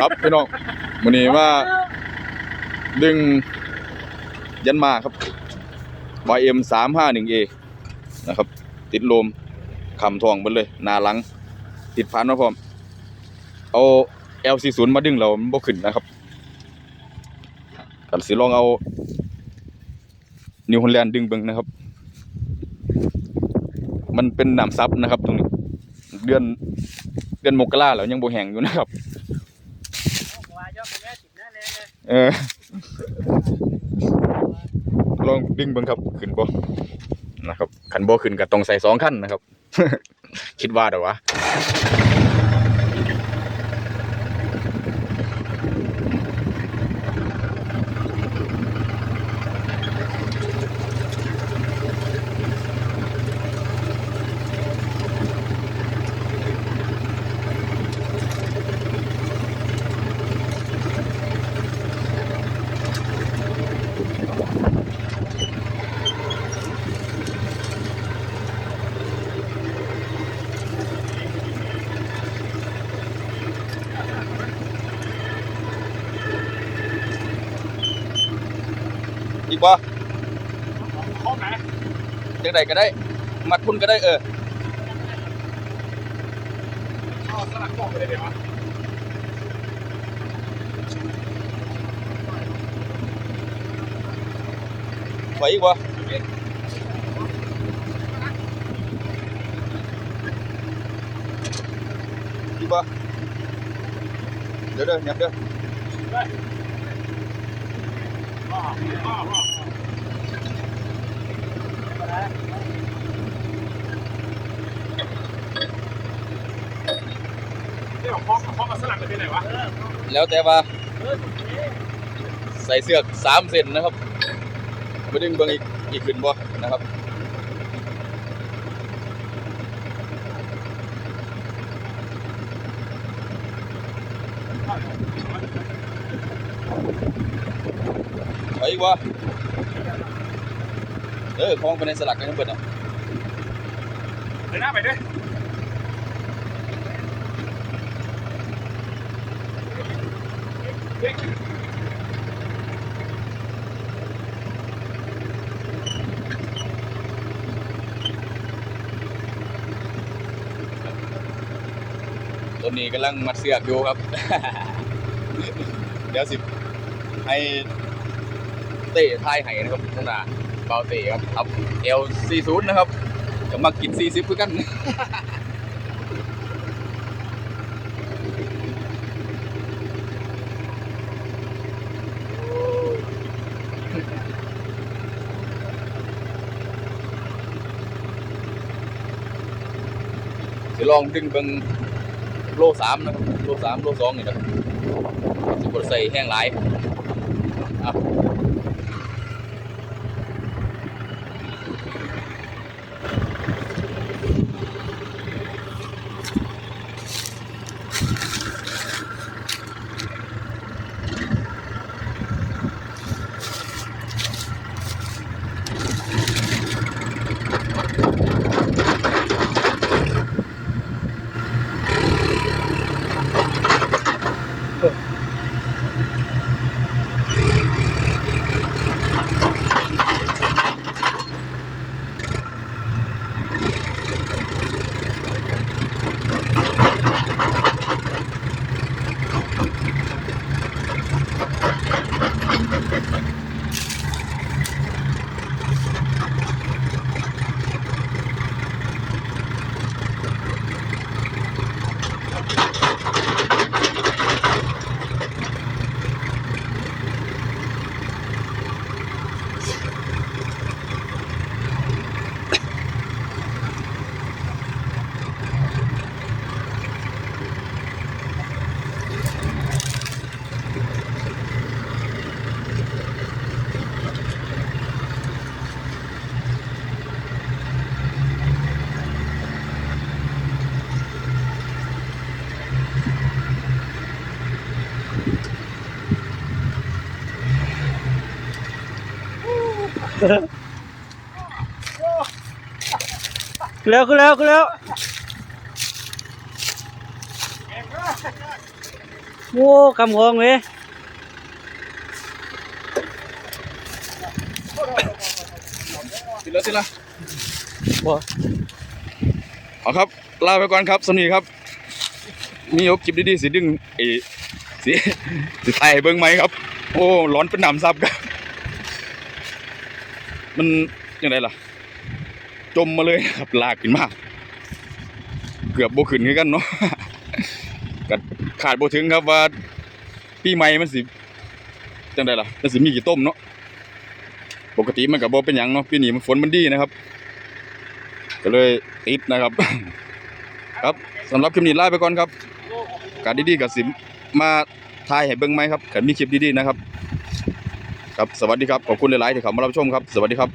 ครับพี่น้องวันนี้มาดึงยันมาครับ YM 3 5 1 A นะครับ ติดลมคำทองหมดเลยหนาหลัง ติดพันมาพร้อม เอา L40 มาดึงเราบ่ขึ้นนะครับกันสิลองเอา นิวฮอลแลนด์ดึงเบิงนะครับ มันเป็นน้ำซับนะครับตรงนี้ เดือน เดือนมกราแล้วยังบ่แห้งอยู่นะครับว่ายอดแม่ติดหน้าแรงเลยเออลองดึงเบิ่งครับขึ้นบ่นะครับขันบ่ขึ้นก็ต้องใส่สองขั้นนะครับ คิดว่าเด้อวะ อีกบ่ข้อไหนจังไดก็ได้ มัดพุ่นก็ได้เออข้อสลักบอกไปเลยเดี๋ยวไหวอีกบ่อีกบ่เดี๋ยวเด้อยับเด้ออ้าวอ้าวอ้าว นี่ของพ่อของพ่อมาสลักกันที่ไหนวะแล้วแต่ว่าใส่เสือสามเซนนะครับมาดึงเบิ่งอีกอีกขึ้นบ่นะครับ ไหวอีกบ่เออของไปในสลักกันยังเบิดอะเดินหน้าไปด้วยตัวนี้กำลังมัดเสือกอยู่ครับ เดี๋ยวสิให้ เต้ทายให้นะครับข้างหน้าเบาเต้ครับครับ L40 นะครับจะมากิน40คือกันสิลองดึงเบิงโลสามนะครับ โลสามโลสองนี่นะครับสิบดใส่แห้งหลาย อะ ขึ้น แล้วขึ้นแล้วขึ้นแล้วเองก็โอ้กำหองเว้ยติดแล้วติดแล้วบ่เอาครับ ลาไปก่อนครับสำนีครับ มียกคลิปดีๆสิดึงไอ้สิสิไต่เบิ่งไหมครับ โอ้ ร้อนเป็นหนำซับครับ มันยังไงล่ะ จมมาเลยครับลากขึ้นมาก เกือบโบขึ้นกันเนาะกัดขาดโบถึงครับว่าปีใหม่มันสิจังไดล่ะมันสิมีกี่ต้มเนาะปกติมันกับโบเป็นหยังเนาะปีนี้มันฝนมันดีนะครับ ก็เลยติดนะครับ ครับสำหรับคลิปนี้ลาไปก่อนครับ การดีๆกับสิมมาทายให้เบิ่งไหมครับขันมีคลิปดีๆนะครับ ครับสวัสดีครับขอบคุณหลายๆที่เข้ามารับชมครับ สวัสดีครับ